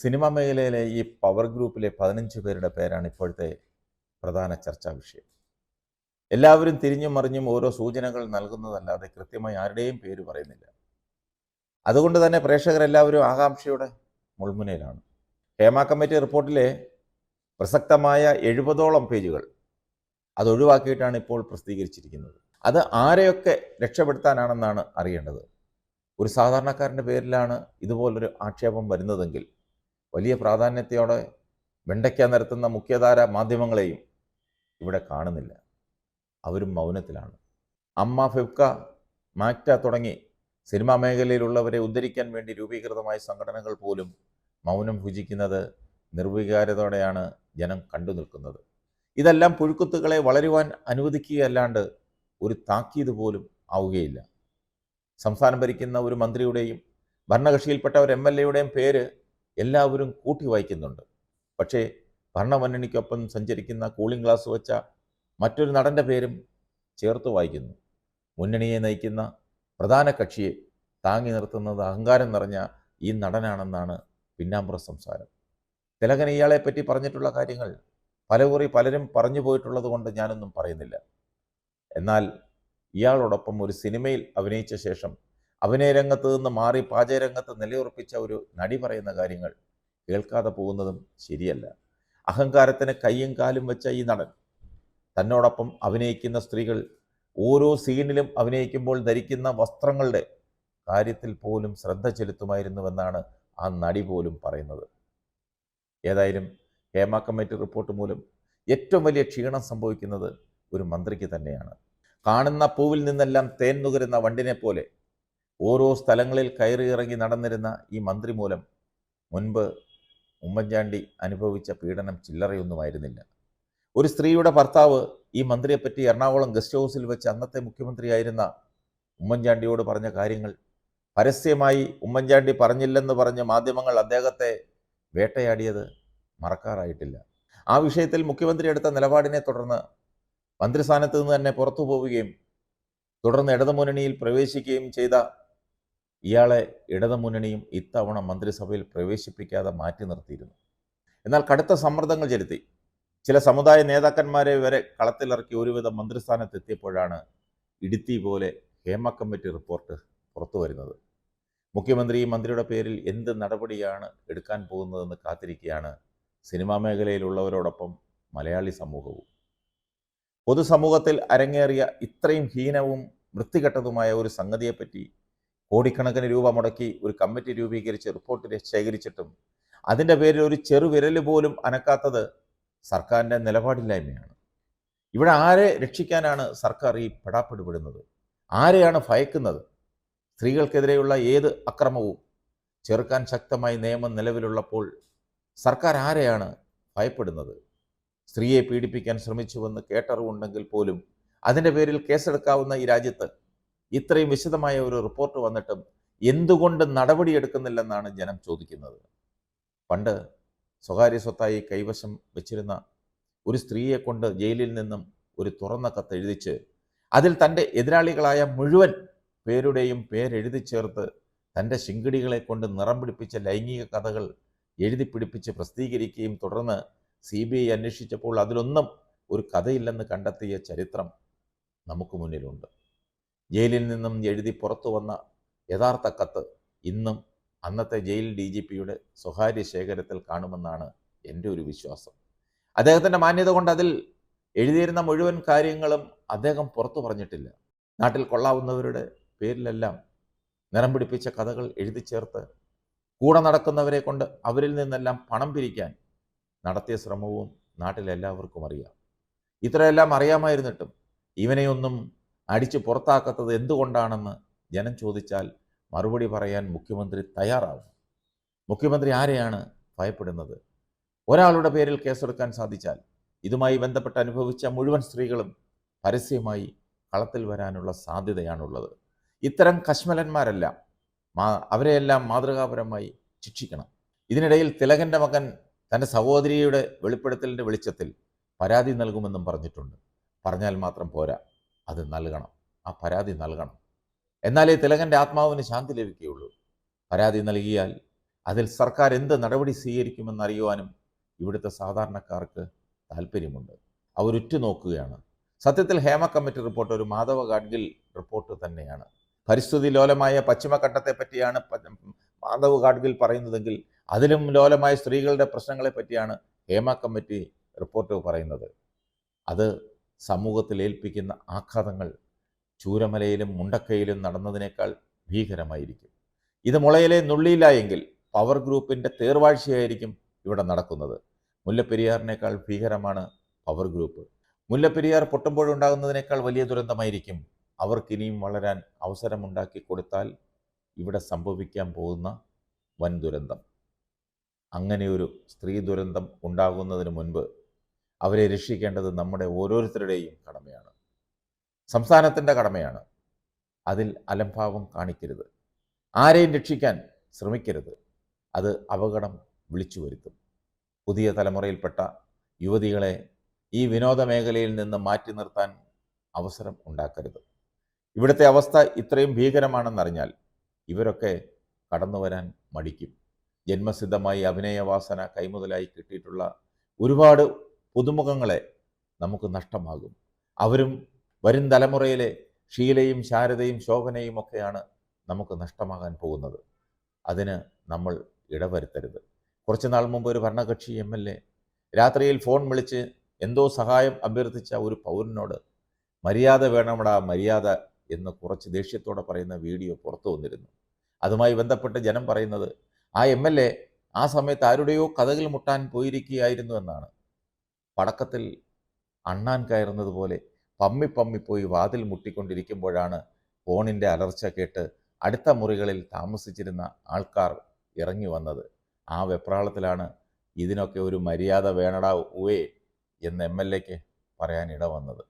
Cinema മേഖലയിലെ ഈ power ഗ്രൂപ്പിലെ പതിനഞ്ച് പേരുടെ പേരാണ് ഇപ്പോഴത്തെ പ്രധാന ചർച്ചാ വിഷയം. എല്ലാവരും തിരിഞ്ഞും മറിഞ്ഞും ഓരോ സൂചനകൾ നൽകുന്നതല്ലാതെ കൃത്യമായി ആരുടെയും പേര് പറയുന്നില്ല. അതുകൊണ്ട് തന്നെ പ്രേക്ഷകരെല്ലാവരും ആകാംക്ഷയുടെ മുൾമുനയിലാണ്. ഹേമ കമ്മിറ്റി റിപ്പോർട്ടിലെ പ്രസക്തമായ എഴുപതോളം പേജുകൾ അത് ഒഴിവാക്കിയിട്ടാണ് ഇപ്പോൾ പ്രസിദ്ധീകരിച്ചിരിക്കുന്നത്. അത് ആരെയൊക്കെ രക്ഷപ്പെടുത്താനാണെന്നാണ് അറിയേണ്ടത്. ഒരു സാധാരണക്കാരന്റെ പേരിലാണ് ഇതുപോലൊരു ആക്ഷേപം വരുന്നതെങ്കിൽ വലിയ പ്രാധാന്യത്തോടെ വെണ്ടയ്ക്ക നിരത്തുന്ന മുഖ്യധാര മാധ്യമങ്ങളെയും ഇവിടെ കാണുന്നില്ല. അവരും മൗനത്തിലാണ്. അമ്മ ഫിഫ്ക മാക്ട തുടങ്ങി സിനിമാ മേഖലയിലുള്ളവരെ ഉദ്ധരിക്കാൻ വേണ്ടി രൂപീകൃതമായ സംഘടനകൾ പോലും മൗനം ഭുജിക്കുന്നത് നിർവികാരതയോടെയാണ് ജനം കണ്ടു നിൽക്കുന്നത്. ഇതെല്ലാം പുഴുക്കുത്തുകളെ വളരുവാൻ അനുവദിക്കുകയല്ലാണ്ട് ഒരു താക്കീത് പോലും ആവുകയില്ല. സംസ്ഥാനം ഭരിക്കുന്ന ഒരു മന്ത്രിയുടെയും ഭരണകക്ഷിയിൽപ്പെട്ട ഒരു എം എൽ എയുടെയും പേര് എല്ലാവരും കൂട്ടി വായിക്കുന്നുണ്ട്. പക്ഷേ ഭരണമുന്നണിക്കൊപ്പം സഞ്ചരിക്കുന്ന കൂളിംഗ് ഗ്ലാസ് വെച്ച മറ്റൊരു നടന്റെ പേരും ചേർത്ത് വായിക്കുന്നു. മുന്നണിയെ നയിക്കുന്ന പ്രധാന കക്ഷിയെ താങ്ങി നിർത്തുന്നത് അഹങ്കാരം നിറഞ്ഞ ഈ നടനാണെന്നാണ് പിന്നാമ്പുറ സംസാരം. തിലകൻ ഇയാളെപ്പറ്റി പറഞ്ഞിട്ടുള്ള കാര്യങ്ങൾ പലകുറി പലരും പറഞ്ഞു പോയിട്ടുള്ളത് കൊണ്ട് ഞാനൊന്നും പറയുന്നില്ല. എന്നാൽ ഇയാളോടൊപ്പം ഒരു സിനിമയിൽ അഭിനയിച്ച ശേഷം അഭിനയ രംഗത്ത് നിന്ന് മാറി പാചകരംഗത്ത് നിലയുറപ്പിച്ച ഒരു നടി പറയുന്ന കാര്യങ്ങൾ കേൾക്കാതെ പോകുന്നതും ശരിയല്ല. അഹങ്കാരത്തിന് കയ്യും കാലും വെച്ച ഈ നടൻ തന്നോടൊപ്പം അഭിനയിക്കുന്ന സ്ത്രീകൾ ഓരോ സീനിലും അഭിനയിക്കുമ്പോൾ ധരിക്കുന്ന വസ്ത്രങ്ങളുടെ കാര്യത്തിൽ പോലും ശ്രദ്ധ ചെലുത്തുമായിരുന്നുവെന്നാണ് ആ നടി പോലും പറയുന്നത്. ഏതായാലും ഹേമ കമ്മിറ്റി റിപ്പോർട്ട് മൂലം ഏറ്റവും വലിയ ക്ഷീണം സംഭവിക്കുന്നത് ഒരു മന്ത്രിക്ക് തന്നെയാണ്. കാണുന്ന പൂവിൽ നിന്നെല്ലാം തേൻ നുകരുന്ന വണ്ടിനെ പോലെ ഓരോ സ്ഥലങ്ങളിൽ കയറിയിറങ്ങി നടന്നിരുന്ന ഈ മന്ത്രി മൂലം മുൻപ് ഉമ്മൻചാണ്ടി അനുഭവിച്ച പീഡനം ചില്ലറയൊന്നുമായിരുന്നില്ല. ഒരു സ്ത്രീയുടെ ഭർത്താവ് ഈ മന്ത്രിയെപ്പറ്റി എറണാകുളം ഗസ്റ്റ് ഹൗസിൽ വെച്ച് അന്നത്തെ മുഖ്യമന്ത്രിയായിരുന്ന ഉമ്മൻചാണ്ടിയോട് പറഞ്ഞ കാര്യങ്ങൾ പരസ്യമായി ഉമ്മൻചാണ്ടി പറഞ്ഞില്ലെന്ന് പറഞ്ഞ് മാധ്യമങ്ങൾ അദ്ദേഹത്തെ വേട്ടയാടിയത് മറക്കാറായിട്ടില്ല. ആ വിഷയത്തിൽ മുഖ്യമന്ത്രി എടുത്ത നിലപാടിനെ തുടർന്ന് മന്ത്രിസ്ഥാനത്ത് നിന്ന് തന്നെ പുറത്തു പോവുകയും തുടർന്ന് ഇടതുമുന്നണിയിൽ പ്രവേശിക്കുകയും ചെയ്ത ഇയാളെ ഇടതുമുന്നണിയും ഇത്തവണ മന്ത്രിസഭയിൽ പ്രവേശിപ്പിക്കാതെ മാറ്റി നിർത്തിയിരുന്നു. എന്നാൽ കടുത്ത സമ്മർദ്ദങ്ങൾ ചെലുത്തി. ചില സമുദായ നേതാക്കന്മാരെ വരെ കളത്തിലിറക്കി ഒരുവിധം മന്ത്രിസ്ഥാനത്തെത്തിയപ്പോഴാണ് ഇടുത്തി പോലെ ഹേമ കമ്മിറ്റി റിപ്പോർട്ട് പുറത്തു വരുന്നത്. മുഖ്യമന്ത്രി മന്ത്രിയുടെ പേരിൽ എന്ത് നടപടിയാണ് എടുക്കാൻ പോകുന്നതെന്ന് കാത്തിരിക്കുകയാണ് സിനിമാ മേഖലയിലുള്ളവരോടൊപ്പം മലയാളി സമൂഹവും. പൊതുസമൂഹത്തിൽ അരങ്ങേറിയ ഇത്രയും ഹീനവും വൃത്തികെട്ടതുമായ ഒരു സംഗതിയെപ്പറ്റി കോടിക്കണക്കിന് രൂപ മുടക്കി ഒരു കമ്മിറ്റി രൂപീകരിച്ച് റിപ്പോർട്ട് ശേഖരിച്ചിട്ടും അതിന്റെ പേരിൽ ഒരു ചെറുവിരൽ പോലും അനക്കാത്തത് സർക്കാരിന്റെ നിലപാടില്ലായ്മയാണ്. ഇവിടെ ആരെ രക്ഷിക്കാനാണ് സർക്കാർ ഈ പെടാപ്പെടുപെടുന്നത് ആരെയാണ് ഭയക്കുന്നത്? സ്ത്രീകൾക്കെതിരെയുള്ള ഏത് അക്രമവും ചെറുക്കാൻ ശക്തമായി നിയമം നിലവിലുള്ളപ്പോൾ സർക്കാർ ആരെയാണ് ഭയപ്പെടുന്നത്? സ്ത്രീയെ പീഡിപ്പിക്കാൻ ശ്രമിച്ചുവെന്ന് കേട്ടറിവുണ്ടെങ്കിൽ പോലും അതിന്റെ പേരിൽ കേസെടുക്കാവുന്ന ഈ രാജ്യത്ത് ഇത്രയും വിശദമായ ഒരു റിപ്പോർട്ട് വന്നിട്ടും എന്തുകൊണ്ട് നടപടിയെടുക്കുന്നില്ലെന്നാണ് ജനം ചോദിക്കുന്നത്. പണ്ട് സ്വകാര്യ സ്വത്തായി കൈവശം വെച്ചിരുന്ന ഒരു സ്ത്രീയെ കൊണ്ട് ജയിലിൽ നിന്നും ഒരു തുറന്ന കത്ത് എഴുതിച്ച് അതിൽ തന്റെ എതിരാളികളായ മുഴുവൻ പേരുടെയും പേരെഴുതി ചേർത്ത് തന്റെ ശിങ്കിടികളെ കൊണ്ട് നിറം പിടിപ്പിച്ച ലൈംഗിക കഥകൾ എഴുതി പിടിപ്പിച്ച് പ്രസിദ്ധീകരിക്കുകയും തുടർന്ന് സി ബി ഐ അന്വേഷിച്ചപ്പോൾ അതിലൊന്നും ഒരു കഥയില്ലെന്ന് കണ്ടെത്തിയ ചരിത്രം നമുക്ക് മുന്നിലുണ്ട്. ജയിലിൽ നിന്നും എഴുതി പുറത്തു വന്ന യഥാർത്ഥ കത്ത് ഇന്നും അന്നത്തെ ജയിൽ ഡി ജി പിയുടെ സ്വകാര്യ ശേഖരത്തിൽ കാണുമെന്നാണ് എന്റെ ഒരു വിശ്വാസം. അദ്ദേഹത്തിന്റെ മാന്യത കൊണ്ട് അതിൽ എഴുതിയിരുന്ന മുഴുവൻ കാര്യങ്ങളും അദ്ദേഹം പുറത്തു പറഞ്ഞിട്ടില്ല. നാട്ടിൽ കൊള്ളാവുന്നവരുടെ പേരിലെല്ലാം നിറം പിടിപ്പിച്ച കഥകൾ എഴുതി ചേർത്ത് കൂടെ നടക്കുന്നവരെ കൊണ്ട് അവരിൽ നിന്നെല്ലാം പണം പിരിക്കാൻ നടത്തിയ ശ്രമവും നാട്ടിലെല്ലാവർക്കും അറിയാം. ഇത്രയെല്ലാം അറിയാമായിരുന്നിട്ടും ഇവനെയൊന്നും അടിച്ചു പുറത്താക്കാത്തത് എന്തുകൊണ്ടാണെന്ന് ജനം ചോദിച്ചാൽ മറുപടി പറയാൻ മുഖ്യമന്ത്രി തയ്യാറാവും. മുഖ്യമന്ത്രി ആരെയാണ് ഭയപ്പെടുന്നത്? ഒരാളുടെ പേരിൽ കേസെടുക്കാൻ സാധിച്ചാൽ ഇതുമായി ബന്ധപ്പെട്ട് അനുഭവിച്ച മുഴുവൻ സ്ത്രീകളും പരസ്യമായി കളത്തിൽ വരാനുള്ള സാധ്യതയാണുള്ളത്. ഇത്തരം കശ്മലന്മാരെല്ലാം മാ അവരെയെല്ലാം മാതൃകാപരമായി ശിക്ഷിക്കണം. ഇതിനിടയിൽ തിലകന്റെ മകൻ തന്റെ സഹോദരിയുടെ വെളിപ്പെടുത്തലിന്റെ വെളിച്ചത്തിൽ പരാതി നൽകുമെന്നും പറഞ്ഞിട്ടുണ്ട്. പറഞ്ഞാൽ മാത്രം പോരാ. അത് നൽകണം. ആ പരാതി നൽകണം. എന്നാലേ തിലകന്റെ ആത്മാവിന് ശാന്തി ലഭിക്കുകയുള്ളൂ. പരാതി നൽകിയാൽ അതിൽ സർക്കാർ എന്ത് നടപടി സ്വീകരിക്കുമെന്നറിയുവാനും ഇവിടുത്തെ സാധാരണക്കാർക്ക് താല്പര്യമുണ്ട് അവരുറ്റു നോക്കുകയാണ് സത്യത്തിൽ ഹേമ കമ്മിറ്റി റിപ്പോർട്ട് ഒരു മാധവ ഗാഡ്ഗിൽ റിപ്പോർട്ട് തന്നെയാണ്. പരിസ്ഥിതി ലോലമായ പശ്ചിമഘട്ടത്തെ പറ്റിയാണ് മാധവ് ഗാഡ്ഗിൽ പറയുന്നതെങ്കിൽ അതിലും ലോലമായ സ്ത്രീകളുടെ പ്രശ്നങ്ങളെ പറ്റിയാണ് ഹേമ കമ്മിറ്റി റിപ്പോർട്ട് പറയുന്നത്. അത് സമൂഹത്തിൽ ഏൽപ്പിക്കുന്ന ആഘാതങ്ങൾ ചൂരമലയിലും മുണ്ടക്കയിലും നടന്നതിനേക്കാൾ ഭീകരമായിരിക്കും. ഇത് മുളയിലെ നുള്ളിയില്ല എങ്കിൽ പവർ ഗ്രൂപ്പിന്റെ തേർവാഴ്ചയായിരിക്കും ഇവിടെ നടക്കുന്നത്. മുല്ലപ്പെരിയാറിനേക്കാൾ ഭീകരമാണ് പവർ ഗ്രൂപ്പ് മുല്ലപ്പെരിയാർ പൊട്ടുമ്പോഴുണ്ടാകുന്നതിനേക്കാൾ വലിയ ദുരന്തമായിരിക്കും. അവർക്കിനിയും വളരാൻ അവസരമുണ്ടാക്കി കൊടുത്താൽ ഇവിടെ സംഭവിക്കാൻ പോകുന്ന വൻ ദുരന്തം അങ്ങനെയൊരു സ്ത്രീ ദുരന്തം ഉണ്ടാകുന്നതിന് മുൻപ് അവരെ രക്ഷിക്കേണ്ടത് നമ്മുടെ ഓരോരുത്തരുടെയും കടമയാണ്. സംസ്ഥാനത്തിന്റെ കടമയാണ്. അതിൽ അലംഭാവം കാണിക്കരുത്. ആരെയും രക്ഷിക്കാൻ ശ്രമിക്കരുത്. അത് അപകടം വിളിച്ചു വരുത്തും. പുതിയ തലമുറയിൽപ്പെട്ട യുവതികളെ ഈ വിനോദ മേഖലയിൽ നിന്ന് മാറ്റി നിർത്താൻ അവസരം ഉണ്ടാക്കരുത്. ഇവിടുത്തെ അവസ്ഥ ഇത്രയും ഭീകരമാണെന്നറിഞ്ഞാൽ ഇവരൊക്കെ കടന്നു വരാൻ മടിക്കും. ജന്മസിദ്ധമായി അഭിനയവാസന കൈമുതലായി കിട്ടിയിട്ടുള്ള ഒരുപാട് പുതുമുഖങ്ങളെ നമുക്ക് നഷ്ടമാകും. അവരും വരും തലമുറയിലെ ഷീലയും ശാരദയും ശോഭനയും ഒക്കെയാണ് നമുക്ക് നഷ്ടമാകാൻ പോകുന്നത്. അതിന് നമ്മൾ ഇടവരുത്തരുത്. കുറച്ച് നാൾ മുമ്പ് ഒരു ഭരണകക്ഷി എം എൽ എ രാത്രിയിൽ ഫോൺ വിളിച്ച് എന്തോ സഹായം അഭ്യർത്ഥിച്ച ഒരു പൗരനോട് മര്യാദ വേണമടാ മര്യാദ എന്ന് കുറച്ച് ദേഷ്യത്തോടെ പറയുന്ന വീഡിയോ പുറത്തു വന്നിരുന്നു. അതുമായി ബന്ധപ്പെട്ട് ജനം പറയുന്നത് ആ എം ആ സമയത്ത് ആരുടെയോ കഥകൾ മുട്ടാൻ പോയിരിക്കുകയായിരുന്നു എന്നാണ്. പടക്കത്തിൽ അണ്ണാൻ കയറുന്നതുപോലെ പമ്മി പമ്മി പോയി വാതിൽ മുട്ടിക്കൊണ്ടിരിക്കുമ്പോഴാണ് ഫോണിന്റെ അലർച്ച കേട്ട് അടുത്ത മുറികളിൽ താമസിച്ചിരുന്ന ആൾക്കാർ ഇറങ്ങി വന്നത്. ആ വെപ്രാളത്തിലാണ് ഇതിനൊക്കെ ഒരു മര്യാദ വേണടാ ഉവേ എന്ന് എം എൽ എക്ക് പറയാനിട വന്നത്